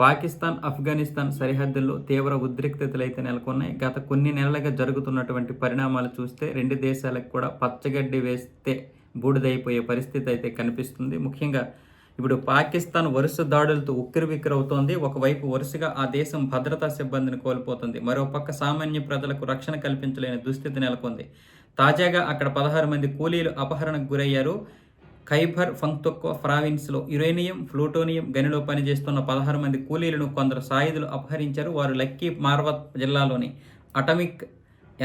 పాకిస్తాన్ ఆఫ్ఘనిస్తాన్ సరిహద్దుల్లో తీవ్ర ఉద్రిక్తతలు అయితే నెలకొన్నాయి. గత కొన్ని నెలలుగా జరుగుతున్నటువంటి పరిణామాలు చూస్తే రెండు దేశాలకు కూడా పచ్చగడ్డి వేస్తే బూడిదైపోయే పరిస్థితి అయితే కనిపిస్తుంది. ముఖ్యంగా ఇప్పుడు పాకిస్తాన్ వరుస దాడులతో ఉక్కిరిబిక్కిరవుతోంది. ఒకవైపు వరుసగా ఆ దేశం భద్రతా సిబ్బందిని కోల్పోతుంది. మరోపక్క సామాన్య ప్రజలకు రక్షణ కల్పించలేని దుస్థితి నెలకొంది. తాజాగా అక్కడ పదహారు మంది కూలీలు అపహరణకు గురయ్యారు. ఖైబర్ ఫంక్తొక్కో ప్రావిన్స్లో యురేనియం ప్లూటోనియం గనిలో పనిచేస్తున్న పదహారు మంది కూలీలను కొందరు సాయుధులు అపహరించారు. వారు లక్కీ మార్వత్ జిల్లాలోని అటమిక్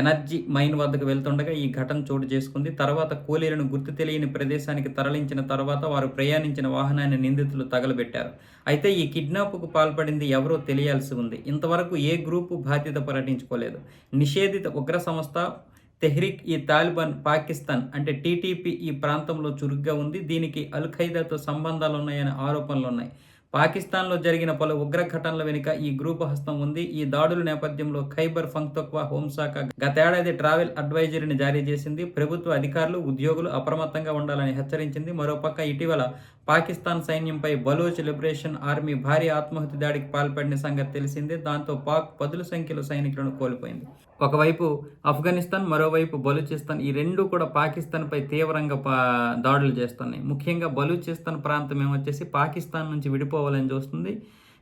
ఎనర్జీ మైన్ వద్దకు వెళ్తుండగా ఈ ఘటన చోటు చేసుకుంది. తర్వాత కూలీలను గుర్తు తెలియని ప్రదేశానికి తరలించిన తర్వాత వారు ప్రయాణించిన వాహనాన్ని నిందితులు తగలబెట్టారు. అయితే ఈ కిడ్నాప్కు పాల్పడింది ఎవరో తెలియాల్సి ఉంది. ఇంతవరకు ఏ గ్రూపు బాధ్యత ప్రకటించుకోలేదు. నిషేధిత ఉగ్ర సంస్థ తెహ్రిక్ ఈ తాలిబాన్ పాకిస్తాన్ అంటే టీటీపీ ఈ ప్రాంతంలో చురుగ్గా ఉంది. దీనికి అల్ ఖైదాతో సంబంధాలు ఉన్నాయనే ఆరోపణలు ఉన్నాయి. పాకిస్తాన్లో జరిగిన పలు ఉగ్ర ఘటనల వెనుక ఈ గ్రూప్ హస్తం ఉంది. ఈ దాడుల నేపథ్యంలో ఖైబర్ ఫంక్తక్వా హోంశాఖ గతేడాది ట్రావెల్ అడ్వైజరీని జారీ చేసింది. ప్రభుత్వ అధికారులు ఉద్యోగులు అప్రమత్తంగా ఉండాలని హెచ్చరించింది. మరోపక్క ఇటీవల పాకిస్తాన్ సైన్యంపై బలోచ్ లిబరేషన్ ఆర్మీ భారీ ఆత్మహత్య దాడికి పాల్పడిన సంగతి తెలిసిందే. దాంతో పాక్ పదుల సంఖ్యలో సైనికులను కోల్పోయింది. ఒకవైపు ఆఫ్ఘనిస్తాన్ మరోవైపు బలూచిస్తాన్ ఈ రెండు కూడా పాకిస్తాన్పై తీవ్రంగా పా దాడులు చేస్తున్నాయి. ముఖ్యంగా బలూచిస్తాన్ ప్రాంతం ఏమొచ్చేసి పాకిస్తాన్ నుంచి విడిపోవాలని చూస్తుంది.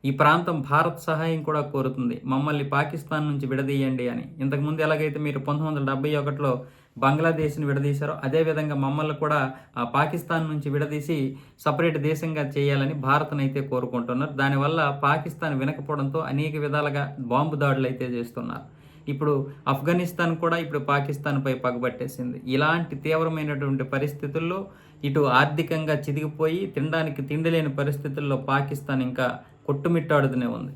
ఈ ప్రాంతం భారత్ సహాయం కూడా కోరుతుంది. మమ్మల్ని పాకిస్తాన్ నుంచి విడదీయండి అని. ఇంతకుముందు ఎలాగైతే మీరు పంతొమ్మిది వందల డెబ్బై ఒకటిలో బంగ్లాదేశ్ని విడదీశారో అదేవిధంగా మమ్మల్ని కూడా ఆ పాకిస్తాన్ నుంచి విడదీసి సపరేట్ దేశంగా చేయాలని భారత్నైతే కోరుకుంటున్నారు. దానివల్ల పాకిస్తాన్ వినకపోవడంతో అనేక విధాలుగా బాంబు దాడులు అయితే చేస్తున్నారు. ఇప్పుడు ఆఫ్ఘనిస్తాన్ కూడా ఇప్పుడు పాకిస్తాన్పై పగబట్టేసింది. ఇలాంటి తీవ్రమైనటువంటి పరిస్థితుల్లో ఇటు ఆర్థికంగా చిదిగిపోయి తినడానికి తిండి లేని పరిస్థితుల్లో పాకిస్తాన్ ఇంకా కొట్టుమిట్టాడుతూనే ఉంది.